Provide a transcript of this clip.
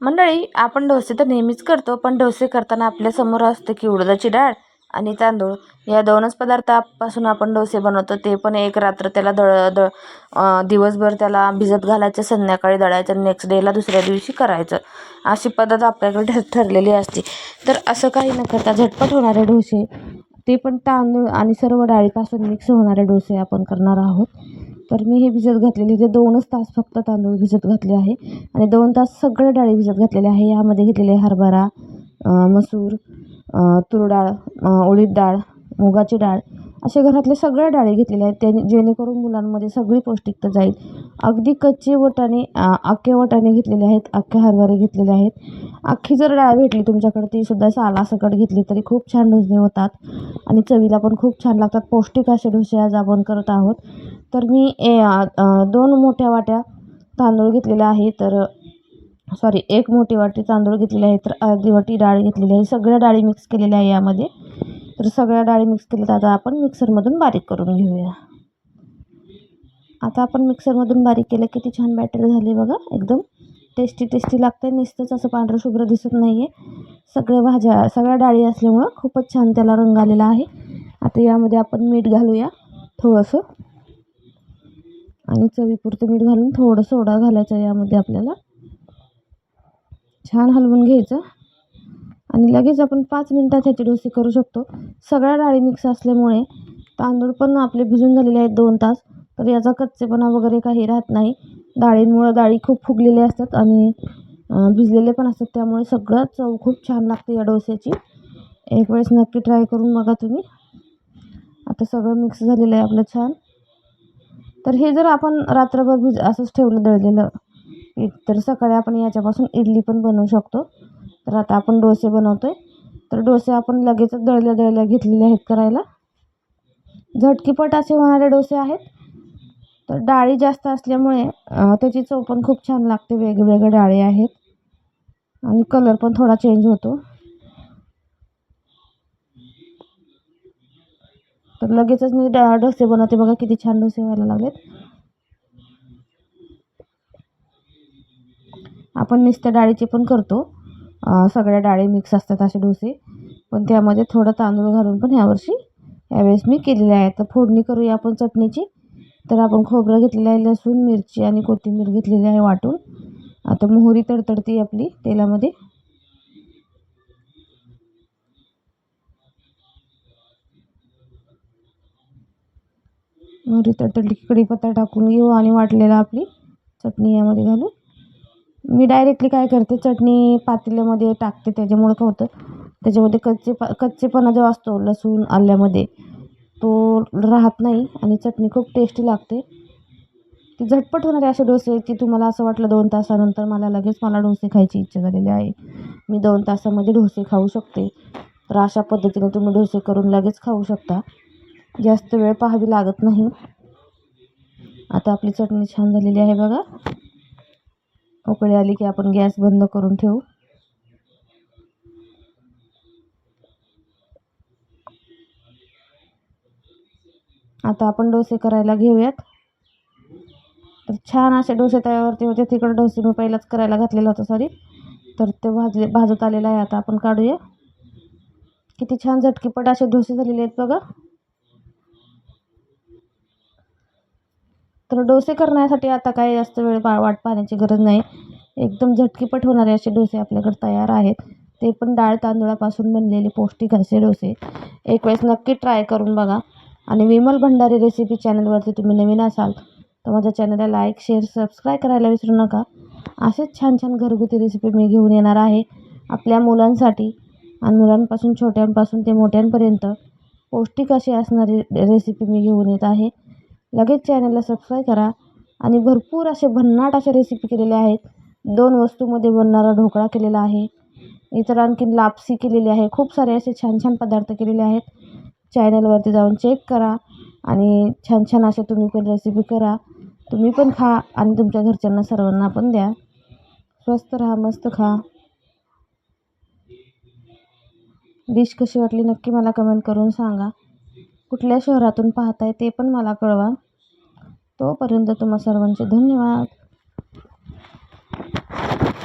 मंडळी आपण डोसे तर नेहमीच करतो पण डोसे करताना आपल्यासमोर असते की उडदाची डाळ आणि तांदूळ. या दोनच पदार्थापासून आपण डोसे बनवतो ते पण एक रात्र त्याला दळ दळ दिवसभर त्याला भिजत घालायचं संध्याकाळी दळायचं नेक्स्ट डेला दुसऱ्या दिवशी करायचं. अशी पद्धत आपल्याकडे ठर ठरलेली असते. तर असं काही न करता झटपट होणारे डोसे ते पण तांदूळ आणि सर्व डाळीपासून मिक्स होणारे डोसे आपण करणार आहोत. तर मी हे भिजत घातलेले ते दोनच तास फक्त तांदूळ भिजत घातले आहे. आणि दोन तास सगळ्या डाळी भिजत घातलेले आहे. यामध्ये घेतलेले हरभरा मसूर तूर डाळ उडीद डाळ मुगाची डाळ. असे घरातले सगळ्या डाळी घेतलेल्या आहेत. त्याने जेणेकरून मुलांमध्ये सगळी पौष्टिकता जाईल. अगदी कच्चे वटाणे अख्खे वटाणे घेतलेले आहेत अख्खे हरभरे घेतलेले आहेत. अख्खी जर डाळ भेटली तुमच्याकडे ती सुद्धा सालासकट घेतली तरी खूप छान डोसे होतात. आणि चवीला पण खूप छान लागतात. पौष्टिक असे डोसे आज आपण करत आहोत. तर मी ए दोन मोठ्या वाट्या तांदूळ घेतलेले आहे. तर सॉरी एक मोठी वाटी तांदूळ घेतलेली आहे. तर अर्धी वाटी डाळ घेतलेली आहे. सगळ्या डाळी मिक्स केलेल्या आहे यामध्ये. तर सगळ्या डाळी मिक्स केल्या तर आता आपण मिक्सरमधून बारीक करून घेऊया. आता आपण मिक्सरमधून बारीक केलं किती छान बॅटर झाली बघा एकदम टेस्टी टेस्टी लागतं आहे नुसतंच असं पांढरं शुभ्र दिसत नाही आहे सगळ्या भाज्या सगळ्या डाळी असल्यामुळं खूपच छान त्याला रंग आलेला आहे. आता यामध्ये आपण मीठ घालूया थोडंसं. आणि चवीपुरतं मीठ घालून थोडं सोडा घालायचा यामध्ये आपल्याला. छान हलवून घ्यायचं. आणि लगेच आपण पाच मिनटात ह्याचे डोसे करू शकतो. सगळ्या डाळी मिक्स असल्यामुळे तांदूळ पण आपले भिजून झालेले आहेत दोन तास. तर याचा कच्चेपणा वगैरे काही राहत नाही. डाळींमुळं डाळी खूप फुगलेल्या असतात आणि भिजलेले पण असतात. त्यामुळे सगळं चव खूप छान लागते या डोश्याची एक वेळेस नक्की ट्राय करून बघा तुम्ही. आता सगळं मिक्स झालेलं आहे आपलं छान. तर हे जर आपण रात्रभर भिज असंच ठेवलं दळलेलं पीठ तर सकाळी आपण याच्यापासून इडली पण बनवू शकतो. तर आता आपण डोसे बनवतो आहे तर डोसे आपण लगेचच दळल्या दळल्या घेतलेले आहेत करायला. झटकीपट असे होणारे डोसे आहेत. तर डाळी जास्त असल्यामुळे त्याची चव पण खूप छान लागते. वेगवेगळ्या डाळी आहेत. आणि कलर पण थोडा चेंज होतो. तर लगेचच मी डा डोसे बनवते. बघा किती छान डोसे व्हायला लागलेत. आपण नुसत्या डाळीचे पण करतो. सगळ्या डाळी मिक्स असतात असे डोसे. पण त्यामध्ये थोडं तांदूळ घालून पण ह्यावर्षी यावेळेस मी केलेले आहे तर फोडणी करूया आपण चटणीची. तर आपण खोबरं घेतलेलं आहे लसूण मिरची आणि कोथिंबीर घेतलेली आहे वाटून. आता मोहरी तडतडते आपली तेलामध्ये. मोहरी तडतडली की कढीपत्ता टाकून घेऊ आणि वाटलेला आपली चटणी यामध्ये घालू मी डायरेक्टली काय करते चटणी पातेल्यामध्ये टाकते त्याच्यामुळं काय होतं त्याच्यामध्ये कच्चे पा कच्चेपणा जो असतो लसूण आल्यामध्ये तो राहत नाही आणि चटणी खूप टेस्टी लागते. ती झटपट होणारे असे डोसे की तुम्हाला असं वाटलं दोन तासानंतर मला लगेच मला डोसे खायची इच्छा झालेली आहे. मी दोन तासामध्ये डोसे खाऊ शकते. तर अशा पद्धतीने तुम्ही डोसे करून लगेच खाऊ शकता. जास्त वेळ पाहावी लागत नाही. आता आपली चटणी छान झालेली आहे बघा. उकळी आली की आपण गॅस बंद करून ठेवू. आता आपण डोसे करायला घेऊयात. तर छान असे डोसे तयारवरती होते. तिकडे डोसे मी पहिलाच करायला घातलेला होता सॉरी तर ते भाजले भाजत आलेलं आहे आता आपण काढूया. किती छान झटकीपट असे डोसे झालेले आहेत बघा. तर डोसे करण्यासाठी आता काही जास्त वेळ पा वाट पाहण्याची गरज नाही. एकदम झटकीपट होणारे असे डोसे आपल्याकडे तयार आहेत. ते पण डाळ तांदूळापासून बनलेले पौष्टिक असे डोसे. एक वेळेस नक्की ट्राय करून बघा. आणि विमल भंडारी रेसिपी चॅनलवरती तुम्ही नवीन असाल तर माझ्या चॅनलला लाईक शेअर सबस्क्राईब करायला विसरू नका. असेच छान छान घरगुती रेसिपी मी घेऊन येणार आहे आपल्या मुलांसाठी आणि मुलांपासून छोट्यांपासून ते मोठ्यांपर्यंत पौष्टिक अशी असणारी रेसिपी मी घेऊन येत आहे. लगेच चॅनलला सबस्क्राईब करा आणि भरपूर असे भन्नाट अशा रेसिपी केलेल्या आहेत. दोन वस्तूमध्ये बनणारा ढोकळा केलेला आहे. इतर आणखीन लापसी केलेली आहे. खूप सारे असे छान छान पदार्थ केलेले आहेत. चॅनलवरती जाऊन चेक करा आणि छान छान असे तुम्ही पण रेसिपी करा. तुम्ही पण खा आणि तुमच्या घरच्यांना सर्वांना पण द्या. स्वस्त राहा मस्त खा. डिश कशी वाटली नक्की मला कमेंट करून सांगा. कुठल्या शहरातून पाहताय ते पण मला कळवा. तोपर्यंत तुम्हा सर्वांचे धन्यवाद.